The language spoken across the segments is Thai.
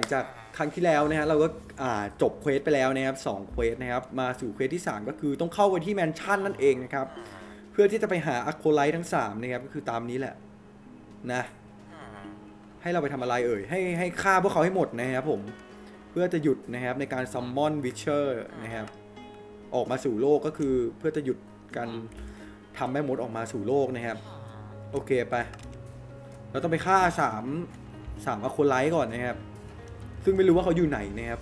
ลังจากครั้งที่แล้วนะฮะเราก็จบเควสไปแล้วนะครับสองเควสนะครับมาสู่เควสที่ 3 ก็คือต้องเข้าไปที่แมนชั่นนั่นเองนะครับ เพื่อที่จะไปหาอะโคไลท์ทั้ง3นะครับก็คือตามนี้แหละนะให้เราไปทำอะไรเอ่ยให้ให้ฆ่าพวกเขาให้หมดนะครับผมเพื่อจะหยุดนะครับในการซัมมอนวิเชอร์นะครับออกมาสู่โลกก็คือเพื่อจะหยุดการทำแม่มดออกมาสู่โลกนะครับ โอเคไป เราต้องไปฆ่าสามสามอะโคไลท์ก่อนนะครับ ซึ่งไม่รู้ว่าเขาอยู่ไหนนะครับ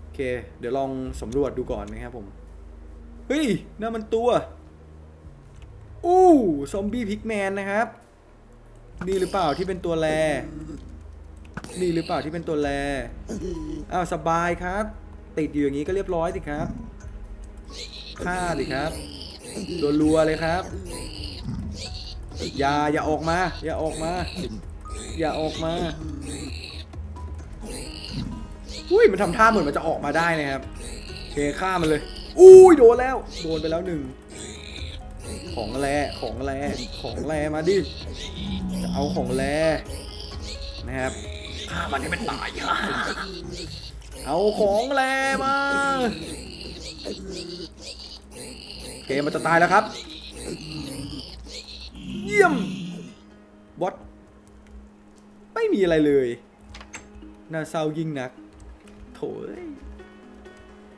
โอเค เดี๋ยวลองสำรวจดูก่อนนะครับผม เฮ้ยนั่นมันตัวอู้ซอมบี้พิกแมนนะครับ นี่หรือเปล่าที่เป็นตัวแรนี่หรือเปล่าที่เป็นตัวแรอ้าวสบายครับ ติดอยู่อย่างนี้ก็เรียบร้อยสิครับฆ่าสิครับรัวๆเลยครับอย่าอย่าออกมา อย่าออกมา อย่าออกมา อุ้ยมันทำท่าเหมือนมันจะออกมาได้นะครับเคฆ่ามันเลย อุ้ยโดนแล้ว โดนไปแล้วหนึ่ง ของแรของแรของแรมาดิ จะเอาของแรนะครับฆ่ามันให้มันตายเอาของแรมาเคมันจะตายแล้วครับ เยี่ยมวัดไม่มีอะไรเลย น่าเศร้ายิ่งนัก โถย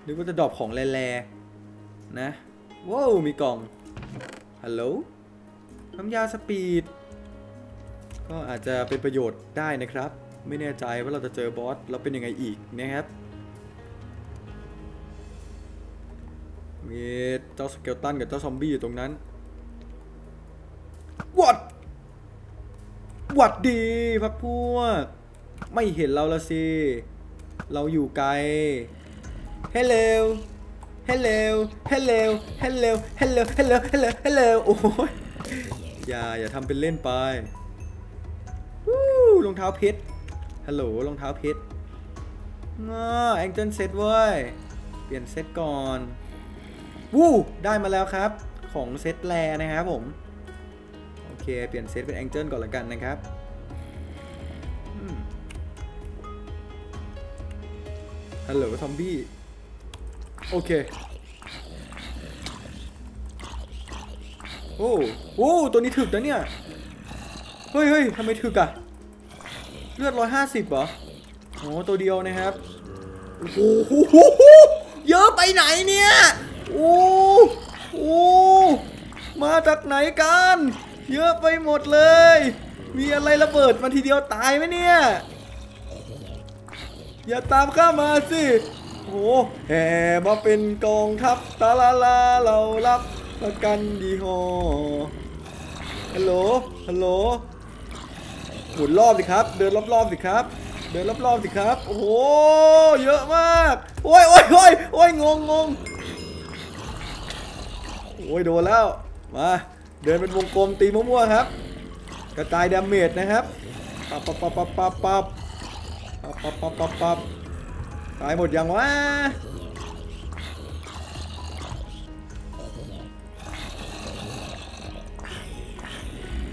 นึกว่าจะดรอปของแร่ๆนะ ว้าวมีกล่อง ฮัลโหล น้ำยาสปีด ก็อาจจะเป็นประโยชน์ได้นะครับ ไม่แน่ใจว่าเราจะเจอบอสแล้วเป็นยังไงอีกนะครับ มีเจ้าสเกลตันกับเจ้าซอมบี้อยู่ตรงนั้นวัดวัดดีพักพวก ไม่เห็นเราละสิ เราอยู่ไกล Hello Hello Hello Hello Hello Hello Hello Hello โอ้ยอย่าอย่าทำเป็นเล่นไปวู้รองเท้าเพชรฮัลโหลรองเท้าเพชรง้อแองเจิลเซตเว้ย เปลี่ยนเซตก่อนวู้ได้มาแล้วครับ ของเซตแลนะครับผม โอเค เปลี่ยนเซตเป็นแองเจิลก่อนละกันนะครับ ฮัลโหลซอมบี้ โอเค โอ้โอ้ตัวนี้ถึกนะเนี่ย เฮ้ยเฮ้ยทำไมถึกอะเลือดร้อยห้าสิบเหรอโอ้ตัวเดียวนะครับ โอ้โหเยอะไปไหนเนี่ย โอ้โอ้มาจากไหนกัน เยอะไปหมดเลย มีอะไรระเบิดมาทีเดียวตายไหมเนี่ย อย่าตามข้ามาสิโอ้โหแห่มาเป็นกองทัพตาลาลาเรารับประกันดีฮอฮัลโหลฮัลโหลหมุนรอบสิครับ เดินรอบๆสิครับเดินรอบๆสิครับ โอ้โห เยอะมาก โอ้ยโอ้ยโอ้ยโอ้ยงงงงโอ้ยโดนแล้ว มา เดินเป็นวงกลมตีมั่วๆครับ กระจายดาเมจนะครับ ปับปับปับปับปับ ปับปับปับปับปับปับตายหมดยังวะ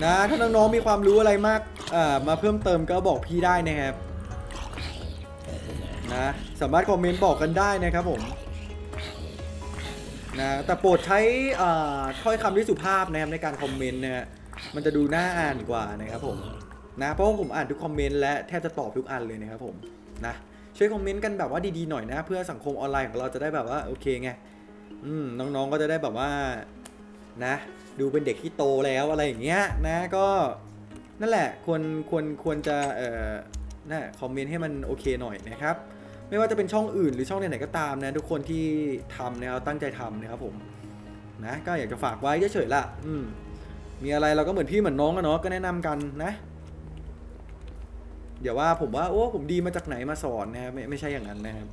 นะถ้าน้องๆมีความรู้อะไรมากอ่ามาเพิ่มเติมก็บอกพี่ได้นะครับนะสามารถคอมเมนต์บอกกันได้นะครับผมนะแต่โปรดใช้อ่าถ้อยคำที่สุภาพนะครับในการคอมเมนต์นะฮะมันจะดูน่าอ่านกว่านะครับผม นะเพราะว่าผมอ่านทุกคอมเมนต์และแทบจะตอบทุกอันเลยนะครับผมนะช่วยคอมเมนต์กันแบบว่าดีๆหน่อยนะ เพื่อสังคมออนไลน์ของเราจะได้แบบว่าโอเคไงอืมน้องๆก็จะได้แบบว่านะ ดูเป็นเด็กที่โตแล้วอะไรอย่างเงี้ยนะก็นั่นแหละควรควรควรจะเอ่อนะคอมเมนต์ให้มันโอเคหน่อยนะครับ ไม่ว่าจะเป็นช่องอื่นหรือช่องไหนๆก็ตามนะ ทุกคนที่ทำนะครับตั้งใจทำนะครับผมนะก็อยากจะฝากไว้เฉยๆละอืมมีอะไรเราก็เหมือนพี่เหมือนน้องกันเนาะก็แนะนำกันนะ อย่าว่าผมว่าโอ้ผมดีมาจากไหนมาสอนนะครับไม่ไม่ใช่อย่างนั้นนะครับ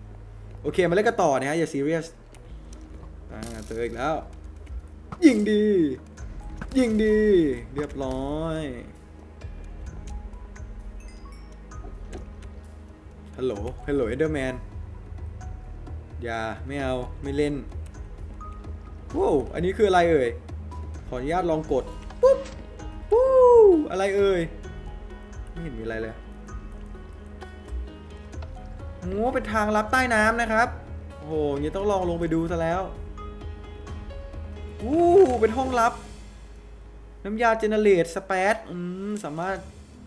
โอเคมาเล่นกันต่อนะฮะอย่าซีเรียสอ่าเจออีกแล้ว ยิงดี ยิงดี เรียบร้อยฮัลโหลฮัลโหลเอเดอร์แมนอย่าไม่เอาไม่เล่นว้าวอันนี้คืออะไรเอ่ย ขออนุญาตลองกด ปุ๊บวู้อะไรเอ่ย ไม่เห็นมีอะไรเลย โอ้เป็นทางลับใต้น้ำนะครับ โอ้โหอย่างนี้ต้องลองลงไปดูซะแล้วอู้เป็นห้องลับ น้ำยาเจเนเรตสเปซอืมสามารถ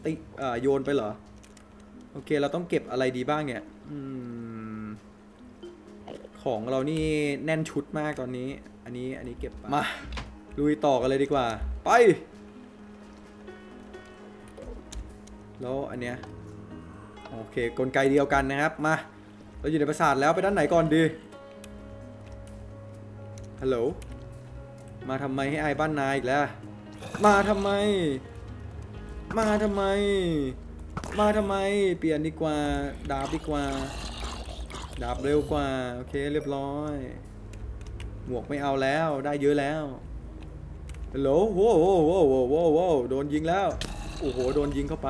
ติอ่อโยนไปเหรอ โอเค เราต้องเก็บอะไรดีบ้างเนี่ยอืมของเรานี่แน่นชุดมากตอนนี้ อันนี้อันนี้เก็บมาลุยต่อกันเลยดีกว่า ไป แล้วอันเนี้ย โอเคกลไกเดียวกันนะครับมาเราอยู่ในปราสาทแล้วไปด้านไหนก่อนดีฮัลโหลมาทำไมให้อายบ้านนายอีกแล้วมาทำไม มาทำไม มาทำไม เปลี่ยนดีกว่า ดาบดีกว่า ดาบเร็วกว่า โอเคเรียบร้อย หมวกไม่เอาแล้ว ได้เยอะแล้วฮัลโหลโว้โว้โว้โว้โว้โว้โดนยิงแล้ว โอ้โห โดนยิงเข้าไป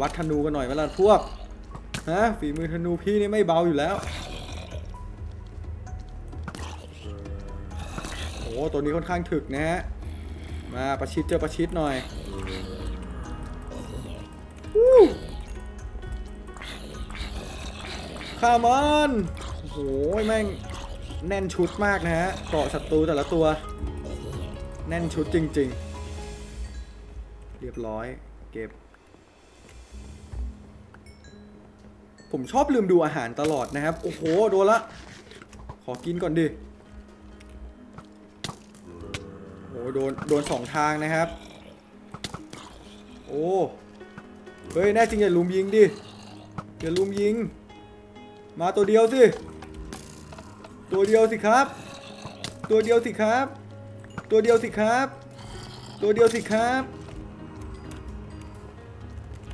วัดธนูกันหน่อยเวลาพวกฮะฝีมือธนูพี่นี่ไม่เบาอยู่แล้วโอ้ตัวนี้ค่อนข้างถึกนะฮะมาประชิดเจอประชิดหน่อยข้ามันโอ้โหแม่งแน่นชุดมากนะฮะเกาะศัตรูแต่ละตัว แน่นชุดจริง ๆ เรียบร้อยเก็บ ผมชอบลืมดูอาหารตลอดนะครับ โอ้โห โดนละ ขอกินก่อนดิ โอ้โดน โดนสองทางนะครับ โอ้ เฮ้ย แน่จริงอย่าลุมยิงดิ อย่าลุมยิง มาตัวเดียวสิ ตัวเดียวสิครับ ตัวเดียวสิครับ ตัวเดียวสิครับ ตัวเดียวสิครับ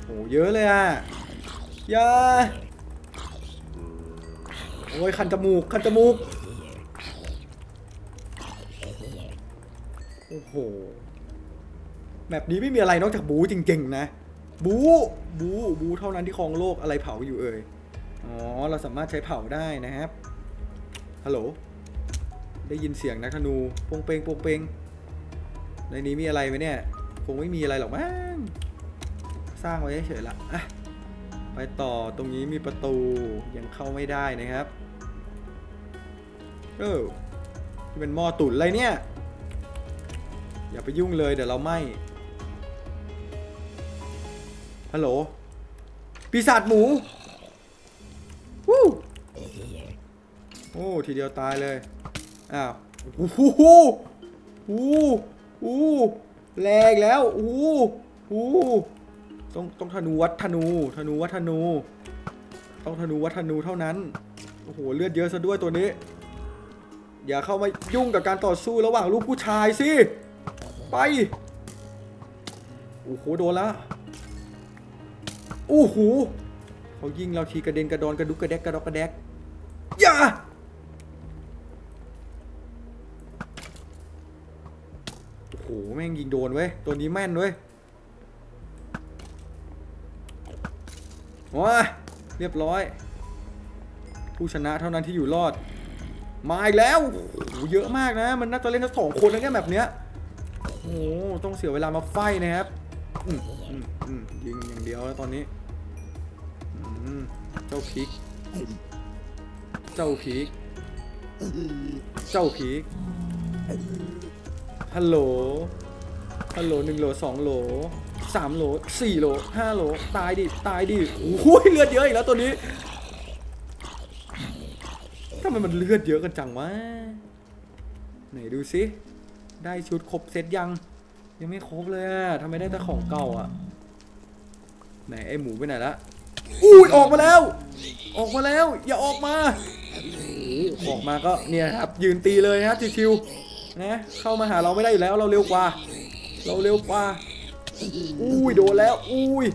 โอ้เยอะเลยอะ อย่า อ้ยคันจมูกคันจมูก โอ้โห แบบนี้ไม่มีอะไรนอกจากบูจริงๆนะ บูบูบูเท่านั้นที่ครองโลกอะไรเผาอยู่เอ่ย อ๋อ เราสามารถใช้เผาได้นะครับ ฮัลโหล ได้ยินเสียงนักธนูปงเปงปงเปงในนี้มีอะไรไหมเนี่ย คงไม่มีอะไรหรอกมั้ง สร้างไว้เฉยๆละอะไปต่อตรงนี้มีประตูยังเข้าไม่ได้นะครับ เออนี่เป็นหม้อตุ๋นอะไรเนี่ย อย่าไปยุ่งเลยเดี๋ยวเราไหมฮัลโหล ปีศาจหมูวู้โอ้ ทีเดียวตายเลย อ้าวโอ้โหโอ้โหโอ้แรงแล้วโอ้โหโอ้โหต้องต้องธนูวัดธนู ธนูวัดธนู ต้องธนูวัดธนูเท่านั้น โอ้โห เลือดเยอะซะด้วยตัวนี้ อย่าเข้ามายุ่งกับการต่อสู้ระหว่างลูกผู้ชายสิ ไป โอ้โห โดนล้วโอ้โหเขายิงเราทีกระเด็นกระดอนกระดุกกระแดกกระดอกกระแดก อย่า โอ้โห แม่งยิงโดนเว้ย ตัวนี้แม่นเว้ยว้าเรียบร้อย ผู้ชนะเท่านั้นที่อยู่รอด มาอีกแล้วโหเยอะมากนะ มันน่าจะเล่นทั้งสองคนนะแค่แบบเนี้ยโอ้โหต้องเสียเวลามาไฟนะครับยิงอย่างเดียวแล้วตอนนี้เจ้าพีกเจ้าพีกเจ้าพีกฮัลโหลฮัลโหลหนึ่งโหลสองโหลสามโหลสี่โหลห้าโหลตายดิตายดิโอ้โหเลือดเยอะอีกแล้วตัวนี้ ไมมันเลือดเยอะกันจังวะ ไหนดูสิได้ชุดครบเซตยัง ยังไม่ครบเลยอะทำไมได้แต่ของเก่าอะไหนไอหมูไปไหนละอุ้ยออกมาแล้ว ออกมาแล้ว อย่าออกมาออกมาก็เนี่ยครับยืนตีเลยครับชิวๆนะเข้ามาหาเราไม่ได้อยู่แล้วเราเร็วกว่า เราเร็วกว่าอุ้ยโดนแล้วอุ้ย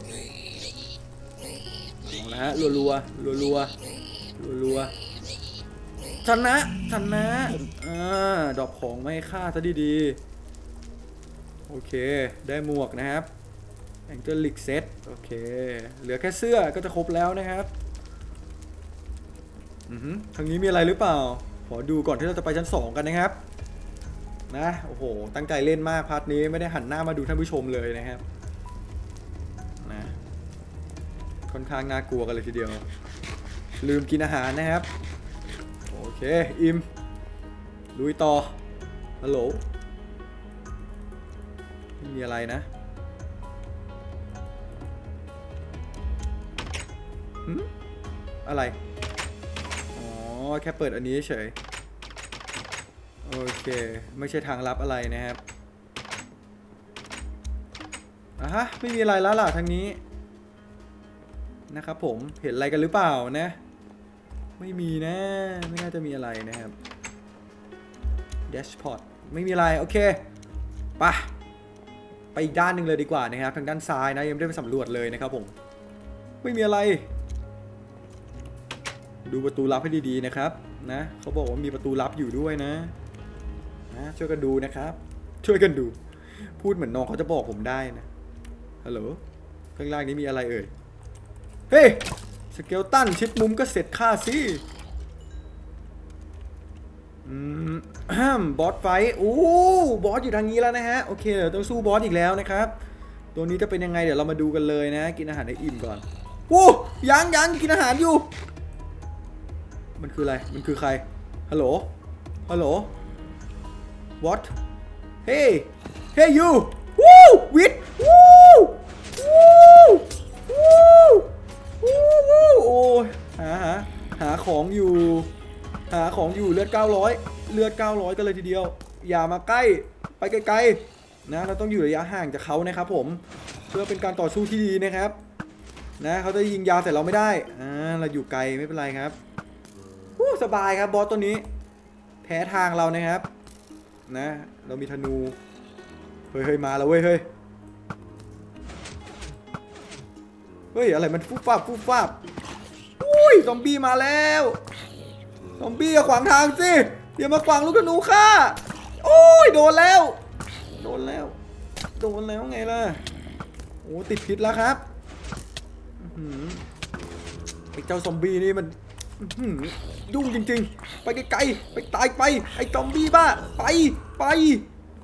เอาละฮะรัวรัวรัวรัวรัวรัวๆ ชนะชนะอ่าดอกของไม่ฆ่าซะดีๆ โอเค ได้หมวกนะครับแองเจิลลิกเซตโอเค เหลือแค่เสื้อก็จะครบแล้วนะครับอือหือทางนี้มีอะไรหรือเปล่า ขอดูก่อนที่เราจะไปชั้นสองกันนะครับ นะ โอ้โห ตั้งใจเล่นมากพาร์ทนี้ไม่ได้หันหน้ามาดูท่านผู้ชมเลยนะครับ นะ ค่อนข้างน่ากลัวกันเลยทีเดียว ลืมกินอาหารนะครับ ค อิมลุยต่อ ฮัลโหล ไม่มีอะไรนะหึอะไร อ๋อ แค่เปิดอันนี้เฉย โอเค ไม่ใช่ทางลับอะไรนะครับอะฮะ ไม่มีอะไรแล้วล่ะทางนี้ นะครับผม เห็นอะไรกันหรือเปล่านะ ไม่มีนะ ไม่น่าจะมีอะไรนะครับแดชพอร์ตไม่มีอะไร โอเคปะไปอีกด้านหนึ่งเลยดีกว่านะครับ ทางด้านซ้ายนะยังไม่ได้ไปสำรวจเลยนะครับผม ไม่มีอะไร ดูประตูลับให้ดีๆนะครับนะเขาบอกว่ามีประตูลับอยู่ด้วยนะนะช่วยกันดูนะครับ ช่วยกันดู พูดเหมือนน้องเขาจะบอกผมได้นะฮัลโหลข้างล่างนี้มีอะไรเอ่ยเฮ้ย สเกลตันชิดมุมก็เสร็จค่าสิอืมแฮมบอสไฟโอ้บอสอยู่ทางนี้แล้วนะฮะ โอเคเดี๋ยวต้องสู้บอสอีกแล้วนะครับ ตัวนี้จะเป็นยังไงเดี๋ยวเรามาดูกันเลยนะ กินอาหารให้อิ่มก่อนโอ้ยังยังกินอาหารอยู่ มันคืออะไร มันคือใคร ฮัลโหล ฮัลโหล what hey hey you ของอยู่หาของอยู่เลือด 900 เลือด 900 กันเลยทีเดียว อย่ามาใกล้ไปไกลๆนะเราต้องอยู่ระยะห่างจากเขานะครับผมเพื่อเป็นการต่อสู้ที่ดีนะครับ นะเขาจะยิงยาใส่เราไม่ได้อ่าเราอยู่ไกลไม่เป็นไรครับวู้สบายครับบอสตัวนี้ แพ้ทางเรานะครับ นะ เรามีธนูเฮ้ยมาแล้วเว้ยเฮ้ยเฮ้ยอะไรมันฟุบฟับฟุบฟับ ยซอมบี้มาแล้วซอมบี้อย่าขวางทางสิอย่ามาขวางลูกธนูข้าโอ้ยโดนแล้ว โดนแล้ว โดนแล้วไงล่ะโอ้ติดพิษแล้วครับอื้อหือไอ้เจ้าซอมบี้นี่มันยุ่งจริง ๆ ไปไกลๆไปตายไปไอ้ซอมบี้บ้าไปไป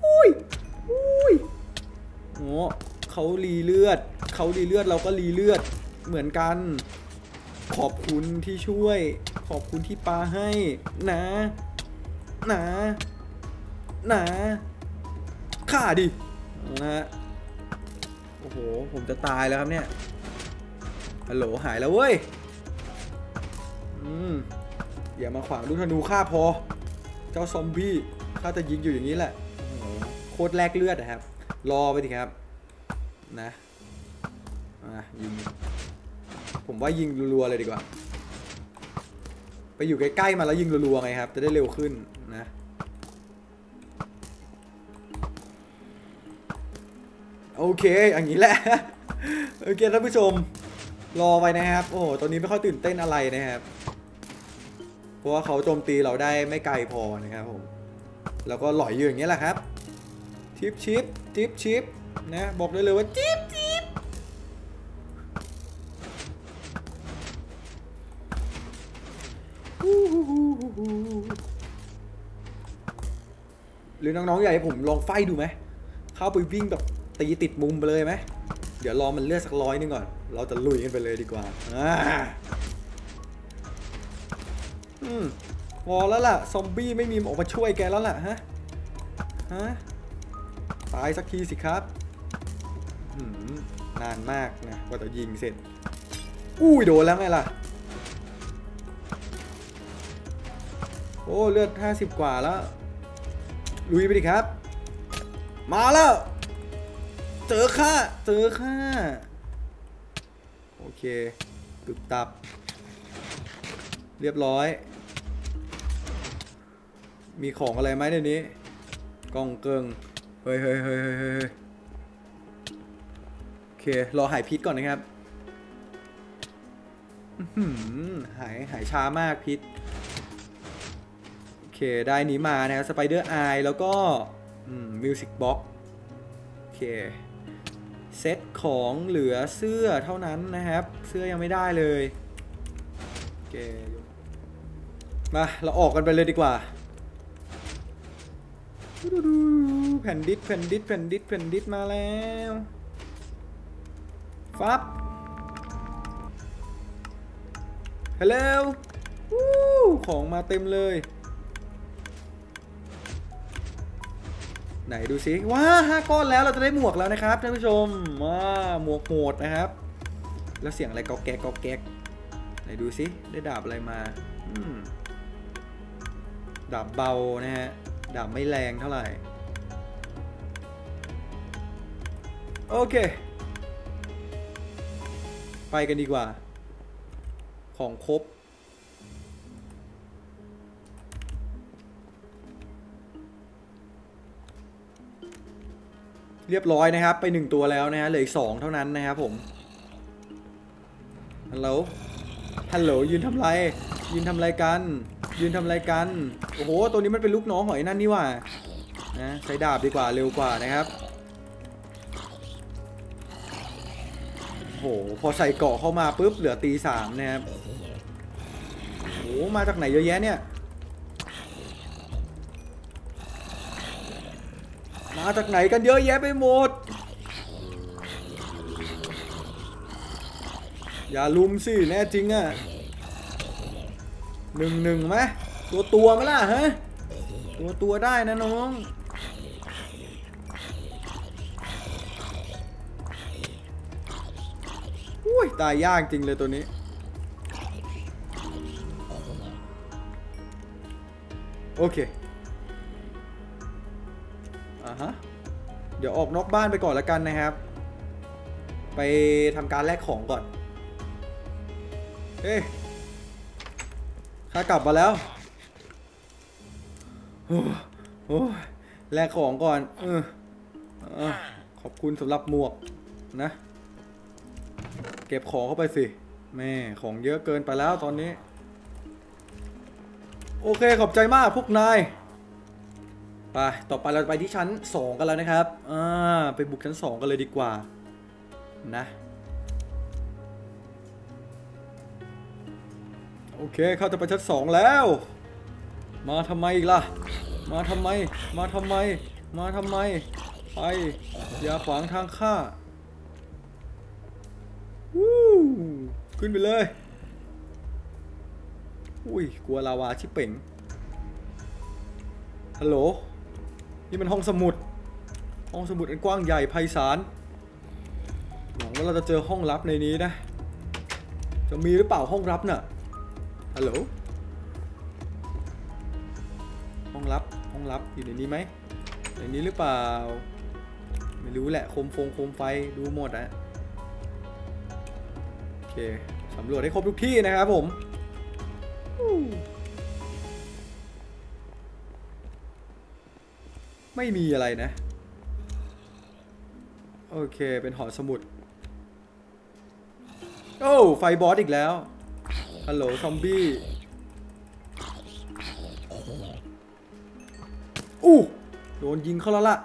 อุ้ยอุ้ยโอ้เขารีเลือดเขารีเลือดเราก็รีเลือดเหมือนกัน ขอบคุณที่ช่วย ขอบคุณที่ปาให้ นะนะนะฆ่าดินะฮะโอ้โห ผมจะตายแล้วครับเนี่ยฮัลโหลหายแล้วเว้ย อืม อย่ามาขวางลูกธนูฆ่าพอ เจ้าซอมบี้ข้าจะยิงอยู่อย่างนี้แหละโโคตรแลกเลือดนะครับ รอไปดิครับ นะ อะยิง ผมว่ายิงรัวๆเลยดีกว่า ไปอยู่ใกล้ๆมาแล้วยิงรัวๆไงครับ จะได้เร็วขึ้นนะโอเค อย่างนี้แหละ โอเคท่านผู้ชม รอไปนะครับ โอ้โหตอนนี้ไม่ค่อยตื่นเต้นอะไรนะครับ เพราะว่าเขาโจมตีเราได้ไม่ไกลพอนะครับผม แล้วก็หลอยอยู่อย่างนี้แหละครับทิปชิปทิปชิปนะ บอกได้เลยว่าจิ๊บ หรือน้องๆอยากให้ผมลองไฟดูไหมเข้าไปวิ่งแบบตีติดมุมไปเลยไหมเดี๋ยวรอมันเลือดสักร้อยนึงก่อน เราจะลุยกันไปเลยดีกว่าอ่าอืมพอแล้วล่ะ ซอมบี้ไม่มีออกมาช่วยแกแล้วล่ะฮะ ฮะ ตายสักทีสิครับนานมากนะกว่าจะยิงเสร็จ อุ้ยโดนแล้วไงล่ะ โอ้ เลือด 50 กว่าแล้ว ลุยไปดิครับ มาแล้ว เจอข้าเจอข้าโอเคตึบตับ เรียบร้อย มีของอะไรไหมในนี้กล่องเกิงเฮ้ยเฮ้ยเฮ้ยเฮ้ยเฮ้ยโอเค รอหายพิษก่อนนะครับหือหายหายช้ามากพิษ เคได้นี้มานะครับสไปเดอร์ไอแล้วก็มิวสิกบ็อกโอเคเซตของเหลือเสื้อเท่านั้นนะครับ เสื้อยังไม่ได้เลยโอเคมาเราออกกันไปเลยดีกว่าแผ่นดิสแผ่นดิสแผ่นดิสแผ่นดิสมาแล้วฟับฮัลโหลของมาเต็มเลย ไหนดูสิว้าห้าก้อนแล้วเราจะได้หมวกแล้วนะครับท่านผู้ชมว้าหมวกโหดนะครับ แล้วเสียงอะไรกอกแก๊กกอกแก๊กไหนดูสิได้ดาบอะไรมาดาบเบานะฮะดาบไม่แรงเท่าไหร่โอเค ไปกันดีกว่า ของครบ เรียบร้อยนะครับ ไปหนึ่งตัวแล้วนะฮะเหลืออีกสองเท่านั้นนะครับผมฮัลโหลฮัลโหลยืนทำไรยืนทำไรกัน ยืนทำไรกัน โอ้โห ตัวนี้มันเป็นลูกน้องหอยนั่นนี่ว่านะใช้ดาบดีกว่าเร็วกว่านะครับโอ้โหพอใส่เกาะเข้ามาปุ๊บเหลือตีสามนะครับโอ้โหมาจากไหนเยอะแยะเนี่ย มาจากไหนกันเยอะแยะไปหมด อย่าลุมสิแน่จริงอะหนึ่งหนึ่งไหมตัวตัวไหมล่ะฮะตัวตัวได้นะน้องอุ้ยตายยากจริงเลยตัวนี้โอเค เดี๋ยวออกนอกบ้านไปก่อนแล้วกันนะครับ ไปทำการแลกของก่อนเฮ้ยข้ากลับมาแล้วโอ้โอ้ยแลกของก่อนเออเออขอบคุณสำหรับหมวกนะ เก็บของเข้าไปสิ แม่ของเยอะเกินไปแล้วตอนนี้ โอเคขอบใจมากพวกนาย ไปต่อไปเราไปที่ชั้น 2 กันแล้วนะครับอ่าไปบุกชั้น 2 กันเลยดีกว่านะโอเคเข้าจะไปชั้น2แล้ว มาทำไมอีกล่ะ มาทำไม มาทำไม มาทำไม ไป อย่าขวางทางข้าวู้ขึ้นไปเลย อุ้ย กลัวลาวาชิเป่งฮัลโหล นี่มันห้องสมุด ห้องสมุดอันกว้างใหญ่ไพศาล หวังว่าเราจะเจอห้องลับในนี้นะ จะมีหรือเปล่าห้องลับน่ะ ฮัลโหล ห้องลับ ห้องลับอยู่ในนี้ไหมในนี้หรือเปล่า ไม่รู้แหละ โคมฟงโคมไฟดูหมดอะโอเค สำรวจให้ครบทุกที่นะครับผม ไม่มีอะไรนะ โอเค เป็นหอสมุด โอ้ไฟบอสอีกแล้ว ฮัลโหลซอมบี้อู้โดนยิงเข้าแล้วล่ะ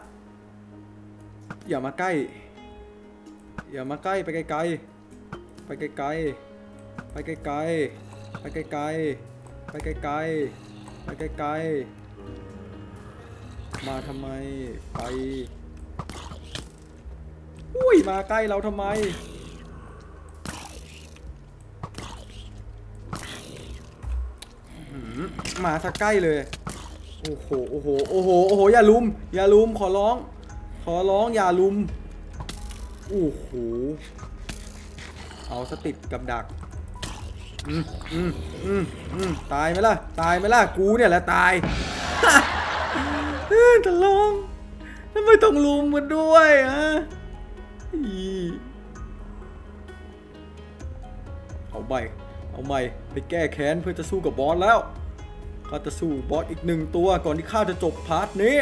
อย่ามาใกล้ อย่ามาใกล้ไปไกลๆ ไปไกลๆ ไปไกลๆ ไปไกลๆ ไปไกลๆ ไปไกลๆ มาทำไมไปอุ้ยมาใกล้เราทำไมหมมาสักใกล้เลย โอ้โห โอ้โห โอ้โห โอ้โห อย่าลุม อย่าลุม ขอร้อง ขอร้อง อย่าลุม โอ้โห เอาสติดกับดัก อืมอืมอืมอืมตายไหมล่ะ ตายไหมล่ะ กูเนี่ยแหละตาย เฮ้ยจะลองทำไมต้องลุมกันด้วยฮะอีเอาใหม่ เอาใหม่ ไปแก้แค้นเพื่อจะสู้กับบอสแล้วข้าจะสู้บอสอีกหนึ่งตัวก่อนที่ข้าจะจบพาร์ทนี้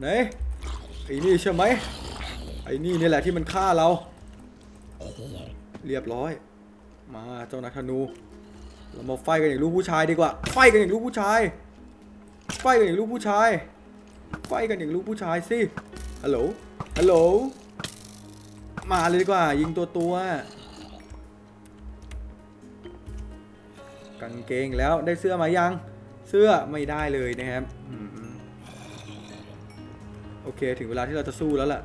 ไหนไอ้นี่ใช่ไหมไอ้นี่นี่แหละที่มันฆ่าเรา เรียบร้อย มาเจ้านักธนู เรามาไฟกันอย่างลูกผู้ชายดีกว่า ไฟกันอย่างลูกผู้ชาย ไฟกันอย่างลูกผู้ชาย ไฟกันอย่างลูกผู้ชายสิ ฮัลโหล ฮัลโหล มาเลยดีกว่า ยิงตัวตัวกางเกงแล้วได้เสื้อมายัง เสื้อไม่ได้เลยนะครับโอเค ถึงเวลาที่เราจะสู้แล้วล่ะ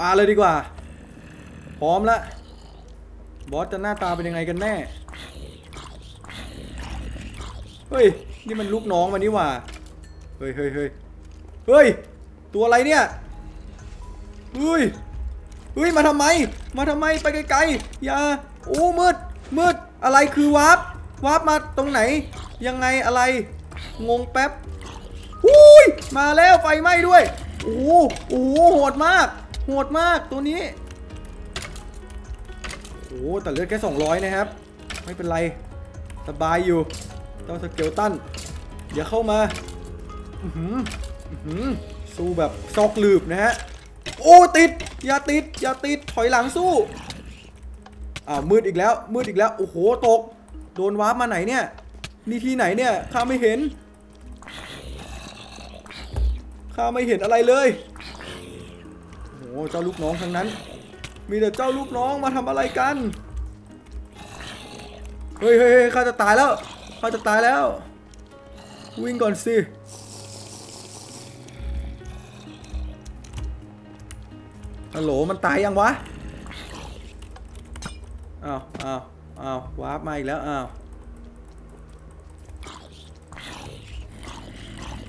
มาเลยดีกว่า พร้อมแล้วบอสจะหน้าตาเป็นยังไงกันแน่ เฮ้ย นี่มันลูกน้องมันนี่หว่า เฮ้ยเฮ้ยเฮ้ยเฮ้ย ตัวอะไรเนี่ยเฮ้ยเฮ้ย มาทำไม มาทำไม ไปไกลๆ อย่า โอ้ มืด มืด อะไรคือวาร์ป วาร์ปมาตรงไหน ยังไงอะไร งงแป๊บอุ้ย มาแล้วไฟไหม้ด้วย โอ้โอ้โหโหดมาก โหดมากตัวนี้ โอ้แต่เลือดแค่200 นะครับ ไม่เป็นไร สบายอยู่ เจ้าสเกลตันอย่าเข้ามาอื้อหืออื้อหือสู้แบบซอกหลืบนะฮะ โอ้ติด อย่าติด อย่าติด ถอยหลังสู้ อ้าวมืดอีกแล้ว มืดอีกแล้ว โอ้โห ตก โดนวาร์ปมาไหนเนี่ย นี่ที่ไหนเนี่ย ข้าไม่เห็น ข้าไม่เห็นอะไรเลย โอ้โหเจ้าลูกน้องทั้งนั้น มีแต่เจ้าลูกน้องมาทำอะไรกัน เฮ้ยเฮ้ยเฮ้ยข้าจะตายแล้ว ข้าจะตายแล้ว วิ่งก่อนสิ ฮัลโหลมันตายยังวะ อ้าวอ้าวอ้าววาร์ปมาอีกแล้วอ้าว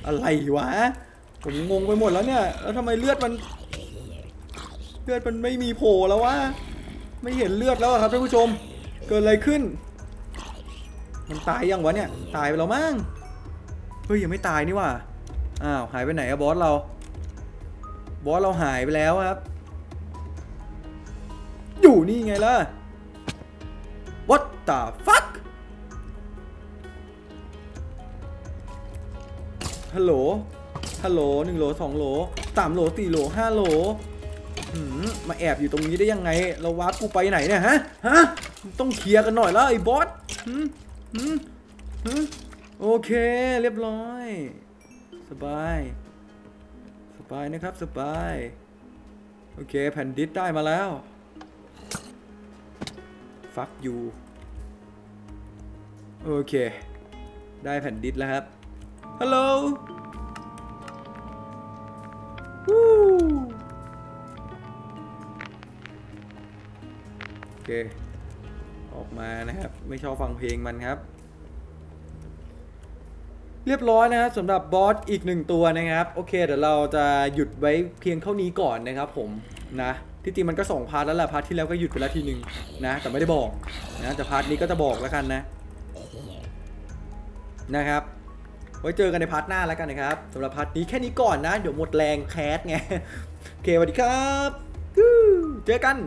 อะไรวะ ผมงงไปหมดแล้วเนี่ย แล้วทำไมเลือดมัน เลือดมันไม่มีโผล่แล้ววะ ไม่เห็นเลือดแล้วครับท่านผู้ชม เกิดอะไรขึ้น มันตายยังวะเนี่ย ตายไปแล้วมั้ง เฮ้ยยังไม่ตายนี่ว่าอ้าวหายไปไหนอะบอสเรา บอสเราหายไปแล้วครับ อยู่นี่ไงล่ะ What the fuck ฮัลโหล ฮัลโหลหนึ่งโหลสองโหลสามโหลสี่โหลห้าโหลหืมมาแอบอยู่ตรงนี้ได้ยังไง เราวาร์ปกูไปไหนเนี่ยฮะ ฮะ ต้องเคลียร์กันหน่อยแล้วไอ้บอส หืมหืมโอเคเรียบร้อย สบาย สบายนะครับสบาย โอเคแผ่นดิสได้มาแล้ว ฟักยูโอเค ได้แผ่นดิสแล้วครับ ฮัลโหลวู้โอเค ออกมานะครับ ไม่ชอบฟังเพลงมันครับ เรียบร้อยนะครับสำหรับบอสอีกหนึ่งตัวนะครับ โอเค เดี๋ยวเราจะหยุดไว้เพียงเท่านี้ก่อนนะครับผมนะที่จริงมันก็สองพาร์ทแล้วแหละพาร์ทที่แล้วก็หยุดไปแล้วทีหนึ่งนะแต่ไม่ได้บอกนะแต่พาร์ทนี้ก็จะบอกแล้วกันนะนะครับ ไว้เจอกันในพาร์ทหน้าแล้วกันนะครับสำหรับพาร์ทนี้แค่นี้ก่อนนะ เดี๋ยวหมดแรงแคสไงโอเคสวัสดีครับเจอกัน